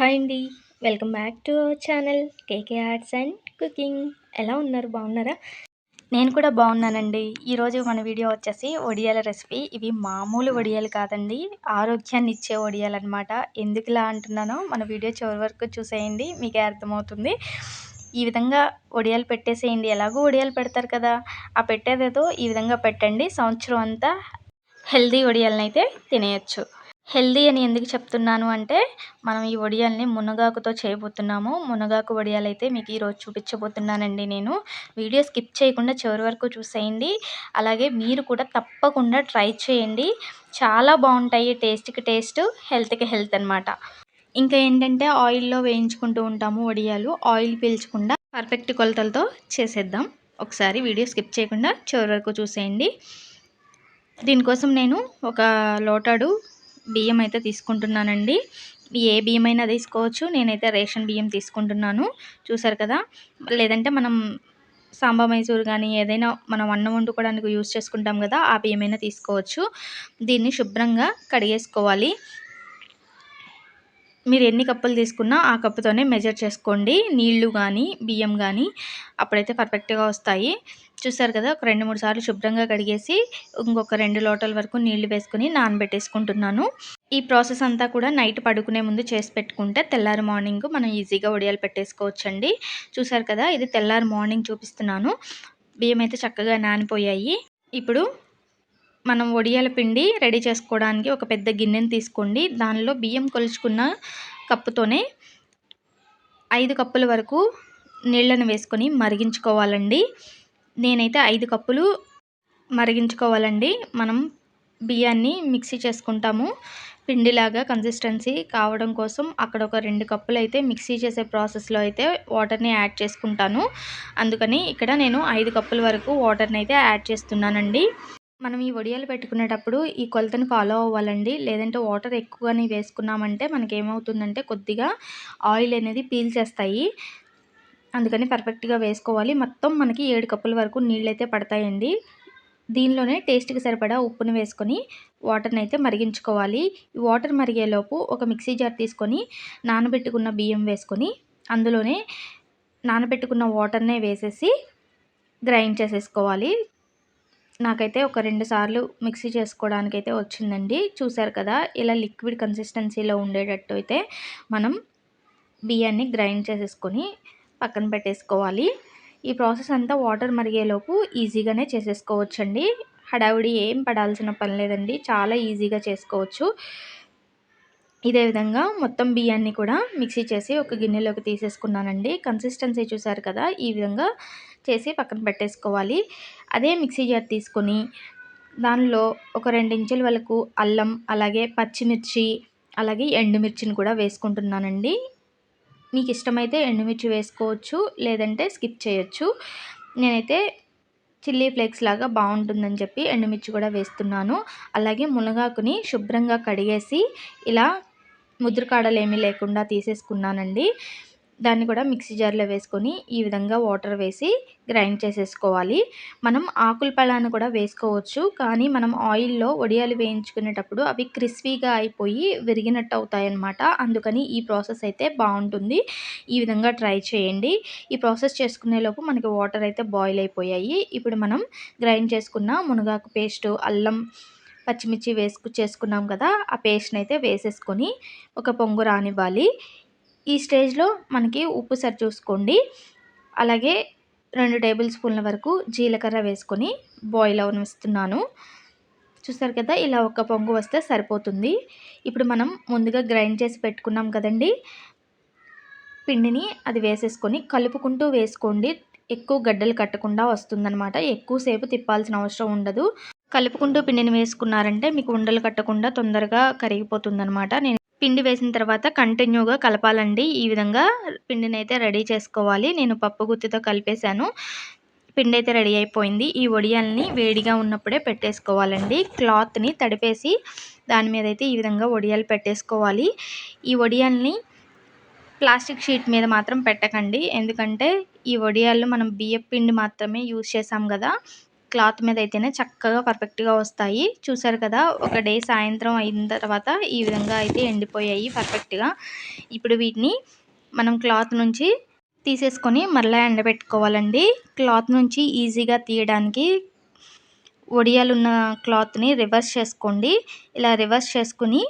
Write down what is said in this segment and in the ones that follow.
Hi అండి. Welcome back to our channel KK arts and cooking. ఎలా ఉన్నారు? బాగున్నారా? నేను కూడా బాగున్నానండి. ఈరోజు మన వీడియో వచ్చేసి వడియాల రెసిపీ. ఇవి మామూలు వడియాలు కాదండి. ఆరోగ్యాన్ని ఇచ్చే ఒడియాలు అనమాట ఎందుకు ఇలా అంటున్నానో మన వీడియో చివరి వరకు చూసేయండి. మీకే అర్థమవుతుంది. ఈ విధంగా వడియాలు పెట్టేసేయండి. ఎలాగో వడియాలు పెడతారు కదా. ఆ పెట్టేదేదో ఈ విధంగా పెట్టండి. సంవత్సరం అంతా హెల్దీ వడియాలను అయితే తినేయచ్చు. హెల్దీ అని ఎందుకు చెప్తున్నాను అంటే మనం ఈ వడియాల్ని మునగాకుతో చేయబోతున్నాము. మునగాకు వడియాలు అయితే మీకు ఈరోజు చూపించబోతున్నానండి నేను. వీడియో స్కిప్ చేయకుండా చివరి వరకు చూసేయండి. అలాగే మీరు కూడా తప్పకుండా ట్రై చేయండి. చాలా బాగుంటాయి. టేస్ట్కి టేస్ట్ హెల్త్కి హెల్త్ అనమాట ఇంకా ఏంటంటే ఆయిల్లో వేయించుకుంటూ ఉంటాము వడియాలు. ఆయిల్ పీల్చకుండా పర్ఫెక్ట్ కొలతలతో చేసేద్దాం. ఒకసారి వీడియో స్కిప్ చేయకుండా చివరి వరకు చూసేయండి. దీనికోసం నేను ఒక లోటాడు బియ్యం అయితే తీసుకుంటున్నానండి. ఏ బియ్యం అయినా తీసుకోవచ్చు. నేనైతే రేషన్ బియ్యం తీసుకుంటున్నాను. చూసారు కదా? లేదంటే మనం సాంబా మైసూర్ కానీ ఏదైనా మనం అన్నం వండుకోవడానికి యూజ్ చేసుకుంటాం కదా ఆ బియ్యమైనా తీసుకోవచ్చు. దీన్ని శుభ్రంగా కడిగేసుకోవాలి. మీరు ఎన్ని కప్పులు తీసుకున్నా ఆ కప్పుతోనే మెజర్ చేసుకోండి. నీళ్ళు కానీ బియ్యం కానీ అప్పుడైతే పర్ఫెక్ట్గా వస్తాయి. చూసారు కదా ఒక రెండు మూడు సార్లు శుభ్రంగా కడిగేసి ఇంకొక రెండు లోటల వరకు నీళ్ళు వేసుకుని నానబెట్టేసుకుంటున్నాను. ఈ ప్రాసెస్ అంతా కూడా నైట్ పడుకునే ముందు చేసి పెట్టుకుంటే తెల్లారి మార్నింగ్ మనం ఈజీగా వడియాలు పెట్టేసుకోవచ్చండి. చూసారు కదా ఇది తెల్లారి మార్నింగ్ చూపిస్తున్నాను. బియ్యం అయితే చక్కగా నానిపోయాయి. ఇప్పుడు మనం వడియాల పిండి రెడీ చేసుకోవడానికి ఒక పెద్ద గిన్నెని తీసుకోండి. దానిలో బియ్యం కొలుచుకున్న కప్పుతోనే ఐదు కప్పుల వరకు నీళ్ళను వేసుకొని మరిగించుకోవాలండి. నేనైతే ఐదు కప్పులు మరిగించుకోవాలండి. మనం బియ్యాన్ని మిక్సీ చేసుకుంటాము. పిండిలాగా కన్సిస్టెన్సీ కావడం కోసం అక్కడ ఒక రెండు కప్పులు అయితే మిక్సీ చేసే ప్రాసెస్లో అయితే వాటర్ని యాడ్ చేసుకుంటాను. అందుకని ఇక్కడ నేను ఐదు కప్పుల వరకు వాటర్ని అయితే యాడ్ చేస్తున్నానండి. మనం ఈ వడియాలు పెట్టుకునేటప్పుడు ఈ కొలతని ఫాలో అవ్వాలండి. లేదంటే వాటర్ ఎక్కువగానే వేసుకున్నామంటే మనకి ఏమవుతుందంటే కొద్దిగా ఆయిల్ అనేది పీల్చేస్తాయి అందుకని పర్ఫెక్ట్గా వేసుకోవాలి. మొత్తం మనకి ఏడు కప్పుల వరకు నీళ్ళైతే పడతాయండి. దీనిలోనే టేస్ట్కి సరిపడా ఉప్పును వేసుకొని వాటర్ని అయితే మరిగించుకోవాలి. ఈ వాటర్ మరిగేలోపు ఒక మిక్సీ జార్ తీసుకొని నానబెట్టుకున్న బియ్యం వేసుకొని అందులోనే నానబెట్టుకున్న వాటర్నే వేసేసి గ్రైండ్ చేసేసుకోవాలి. నాకైతే ఒక రెండు సార్లు మిక్సీ చేసుకోవడానికి అయితే వచ్చిందండి. చూసారు కదా ఇలా లిక్విడ్ కన్సిస్టెన్సీలో ఉండేటట్టు అయితే మనం బియ్యాన్ని గ్రైండ్ చేసేసుకొని పక్కన పెట్టేసుకోవాలి. ఈ ప్రాసెస్ అంతా వాటర్ మరిగేలోపు ఈజీగానే చేసేసుకోవచ్చండి. హడావుడి ఏం పడాల్సిన పని లేదండి. చాలా ఈజీగా చేసుకోవచ్చు. ఇదే విధంగా మొత్తం బియ్యాన్ని కూడా మిక్సీ చేసి ఒక గిన్నెలోకి తీసేసుకున్నానండి. కన్సిస్టెన్సీ చూసారు కదా ఈ విధంగా చేసి పక్కన పెట్టేసుకోవాలి. అదే మిక్సీ జార్ తీసుకొని దానిలో ఒక ఇంచుల వరకు అల్లం అలాగే పచ్చిమిర్చి అలాగే ఎండుమిర్చిని కూడా వేసుకుంటున్నానండి. మీకు ఇష్టమైతే ఎండుమిర్చి వేసుకోవచ్చు లేదంటే స్కిప్ చేయొచ్చు. నేనైతే చిల్లీ ఫ్లేక్స్ లాగా బాగుంటుందని చెప్పి ఎండుమిర్చి కూడా వేస్తున్నాను. అలాగే మునగాకుని శుభ్రంగా కడిగేసి ఇలా ముద్రకాడలు ఏమీ లేకుండా తీసేసుకున్నానండి. దాన్ని కూడా మిక్సీ జార్లో వేసుకొని ఈ విధంగా వాటర్ వేసి గ్రైండ్ చేసేసుకోవాలి. మనం ఆకుల పళ్ళాన్ని కూడా వేసుకోవచ్చు కానీ మనం ఆయిల్లో వడియాలు వేయించుకునేటప్పుడు అవి క్రిస్పీగా అయిపోయి విరిగినట్టు అవుతాయన్నమాట. అందుకని ఈ ప్రాసెస్ అయితే బాగుంటుంది. ఈ విధంగా ట్రై చేయండి. ఈ ప్రాసెస్ చేసుకునేలోపు మనకి వాటర్ అయితే బాయిల్ అయిపోయాయి. ఇప్పుడు మనం గ్రైండ్ చేసుకున్న మునగాకు పేస్ట్ అల్లం పచ్చిమిర్చి వేసుకు చేసుకున్నాం కదా ఆ పేస్ట్ని అయితే వేసేసుకొని ఒక పొంగు రానివ్వాలి. ఈ స్టేజ్లో మనకి ఉప్పు సరి చూసుకోండి. అలాగే రెండు టేబుల్ స్పూన్ల వరకు జీలకర్ర వేసుకొని బాయిల్ అవనిస్తున్నాను. చూస్తారు కదా ఇలా ఒక పొంగు వస్తే సరిపోతుంది. ఇప్పుడు మనం ముందుగా గ్రైండ్ చేసి పెట్టుకున్నాం కదండి. పిండిని అది వేసేసుకొని కలుపుకుంటూ వేసుకోండి. ఎక్కువ గడ్డలు కట్టకుండా వస్తుందన్నమాట. ఎక్కువసేపు తిప్పాల్సిన అవసరం ఉండదు. కలుపుకుంటూ పిండిని వేసుకున్నారంటే మీకు ఉండలు కట్టకుండా తొందరగా కరిగిపోతుందనమాట నేను పిండి వేసిన తర్వాత కంటిన్యూగా కలపాలండి. ఈ విధంగా పిండిని అయితే రెడీ చేసుకోవాలి. నేను పప్పు గుత్తితో కలిపేశాను. పిండి అయితే రెడీ అయిపోయింది. ఈ వడియాల్ని వేడిగా ఉన్నప్పుడే పెట్టేసుకోవాలండి. క్లాత్ని తడిపేసి దాని మీద అయితే ఈ విధంగా వడియాలు పెట్టేసుకోవాలి. ఈ వడియాల్ని ప్లాస్టిక్ షీట్ మీద మాత్రం పెట్టకండి. ఎందుకంటే ఈ వడియాల్లో మనం బియ్యం పిండి మాత్రమే యూజ్ చేసాం కదా క్లాత్ మీద అయితేనే చక్కగా పర్ఫెక్ట్గా వస్తాయి. చూసారు కదా ఒక డే సాయంత్రం అయిన తర్వాత ఈ విధంగా అయితే ఎండిపోయాయి పర్ఫెక్ట్గా. ఇప్పుడు వీటిని మనం క్లాత్ నుంచి తీసేసుకొని మరలా ఎండబెట్టుకోవాలండి. క్లాత్ నుంచి ఈజీగా తీయడానికి ఒడియాలున్న క్లాత్ని రివర్స్ చేసుకోండి. ఇలా రివర్స్ చేసుకుని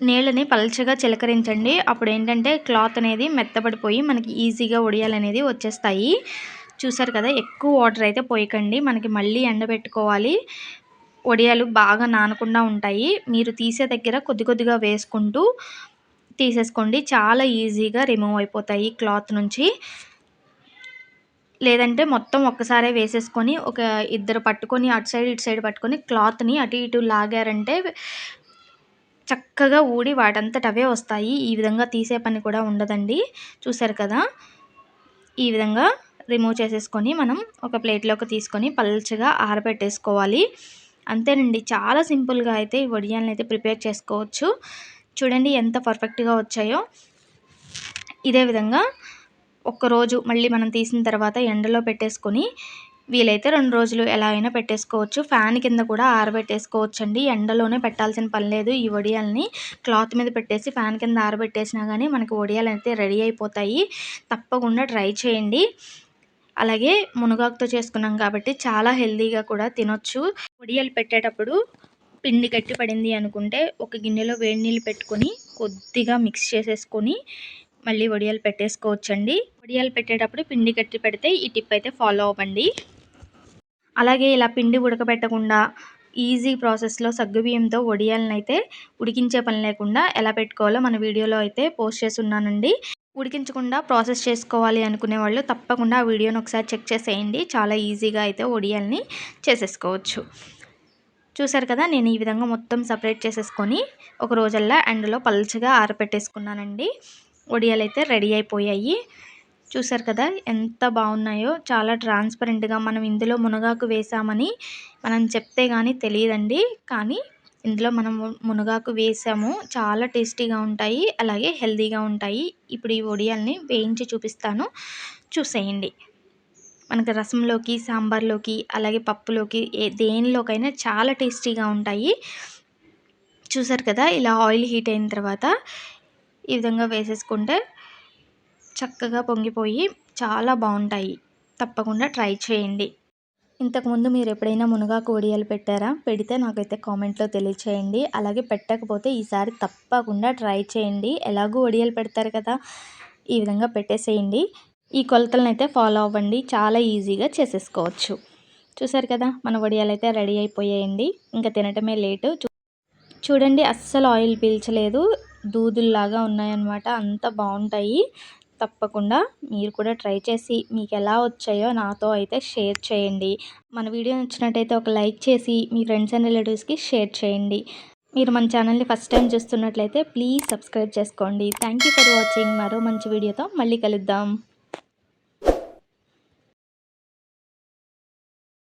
నీళ్ళని పలచగా చిలకరించండి. అప్పుడు ఏంటంటే క్లాత్ అనేది మెత్తబడిపోయి మనకి ఈజీగా ఒడియాలు అనేది వచ్చేస్తాయి. చూసారు కదా ఎక్కువ వాటర్ అయితే పోయకండి. మనకి మళ్ళీ ఎండబెట్టుకోవాలి వడియాలు బాగా నానకుండా ఉంటాయి. మీరు తీసే దగ్గర కొద్ది కొద్దిగా వేసుకుంటూ తీసేసుకోండి. చాలా ఈజీగా రిమూవ్ అయిపోతాయి క్లాత్ నుంచి. లేదంటే మొత్తం ఒక్కసారే వేసేసుకొని ఒక ఇద్దరు పట్టుకొని అటు సైడ్ ఇటు సైడ్ పట్టుకొని క్లాత్ని అటు ఇటు లాగారంటే చక్కగా ఊడి వాటంతట అవే వస్తాయి. ఈ విధంగా తీసే పని కూడా ఉండదండి. చూసారు కదా? ఈ విధంగా రిమూవ్ చేసేసుకొని మనం ఒక ప్లేట్లోకి తీసుకొని పల్చగా ఆరబెట్టేసుకోవాలి. అంతేనండి చాలా సింపుల్గా అయితే ఈ వడియాలను అయితే ప్రిపేర్ చేసుకోవచ్చు. చూడండి ఎంత పర్ఫెక్ట్గా వచ్చాయో. ఇదే విధంగా ఒక్కరోజు మళ్ళీ మనం తీసిన తర్వాత ఎండలో పెట్టేసుకొని వీలైతే రెండు రోజులు ఎలా అయినా పెట్టేసుకోవచ్చు. ఫ్యాన్ కింద కూడా ఆరబెట్టేసుకోవచ్చు అండి ఎండలోనే పెట్టాల్సిన పని లేదు ఈ వడియాలని. క్లాత్ మీద పెట్టేసి ఫ్యాన్ కింద ఆరబెట్టేసినా కానీ మనకి వడియాలు అయితే రెడీ అయిపోతాయి. తప్పకుండా ట్రై చేయండి. అలాగే మునగాకుతో చేసుకున్నాం కాబట్టి చాలా హెల్తీగా కూడా తినొచ్చు. వడియాలు పెట్టేటప్పుడు పిండి గట్టి పడింది అనుకుంటే ఒక గిన్నెలో వేడి నీళ్ళు పెట్టుకొని కొద్దిగా మిక్స్ చేసేసుకొని మళ్ళీ వడియాలు పెట్టేసుకోవచ్చండి. వడియాలు పెట్టేటప్పుడు పిండి గట్టి పెడితే ఈ టిప్ అయితే ఫాలో అవ్వండి. అలాగే ఇలా పిండి ఉడకబెట్టకుండా ఈజీ ప్రాసెస్లో సగ్గుబియ్యంతో వడియాలను అయితే ఉడికించే పని లేకుండా ఎలా పెట్టుకోవాలో మన వీడియోలో అయితే పోస్ట్ చేసి ఉన్నానండి ఉడికించకుండా ప్రాసెస్ చేసుకోవాలి అనుకునే వాళ్ళు తప్పకుండా ఆ వీడియోని ఒకసారి చెక్ చేసేయండి. చాలా ఈజీగా అయితే ఒడియల్ని చేసేసుకోవచ్చు. చూసారు కదా నేను ఈ విధంగా మొత్తం సపరేట్ చేసేసుకొని ఒక రోజల్లా ఎండలో పల్చగా ఆరపెట్టేసుకున్నానండి. ఒడియాలు అయితే రెడీ అయిపోయాయి. చూసారు కదా ఎంత బాగున్నాయో చాలా ట్రాన్స్పరెంట్గా మనం ఇందులో మునగాకు వేసామని మనం చెప్తే కానీ తెలియదండి. కానీ ఇందులో మనం మునగాకు వేసాము. చాలా టేస్టీగా ఉంటాయి. అలాగే హెల్తీగా ఉంటాయి. ఇప్పుడు ఈ వడియాల్ని వేయించి చూపిస్తాను. చూసేయండి. మనకు రసంలోకి సాంబార్లోకి అలాగే పప్పులోకి ఏ దేనిలోకైనా చాలా టేస్టీగా ఉంటాయి. చూసారు కదా ఇలా ఆయిల్ హీట్ అయిన తర్వాత ఈ విధంగా వేసేసుకుంటే చక్కగా పొంగిపోయి చాలా బాగుంటాయి. తప్పకుండా ట్రై చేయండి. ఇంతకుముందు మీరు ఎప్పుడైనా మునగాకు వడియాలు పెట్టారా? పెడితే నాకైతే కామెంట్లో తెలియచేయండి. అలాగే పెట్టకపోతే ఈసారి తప్పకుండా ట్రై చేయండి. ఎలాగో వడియాలు పెడతారు కదా ఈ విధంగా పెట్టేసేయండి. ఈ కొలతలను అయితే ఫాలో అవ్వండి. చాలా ఈజీగా చేసేసుకోవచ్చు. చూసారు కదా మన వడియాలు అయితే రెడీ అయిపోయాయండి. ఇంకా తినటమే లేటు. చూడండి అస్సలు ఆయిల్ పీల్చలేదు. దూదుల్లాగా ఉన్నాయన్నమాట. అంత బాగుంటాయి. తప్పకుండా మీరు కూడా ట్రై చేసి మీకు ఎలా వచ్చాయో నాతో అయితే షేర్ చేయండి. మన వీడియో నచ్చినట్టయితే ఒక లైక్ చేసి మీ ఫ్రెండ్స్ అండ్ రిలేటివ్స్కి షేర్ చేయండి. మీరు మన ఛానల్ని ఫస్ట్ టైం చూస్తున్నట్లయితే ప్లీజ్ సబ్స్క్రైబ్ చేసుకోండి. Thank for watching. మరో మంచి వీడియోతో మళ్ళీ కలుద్దాం.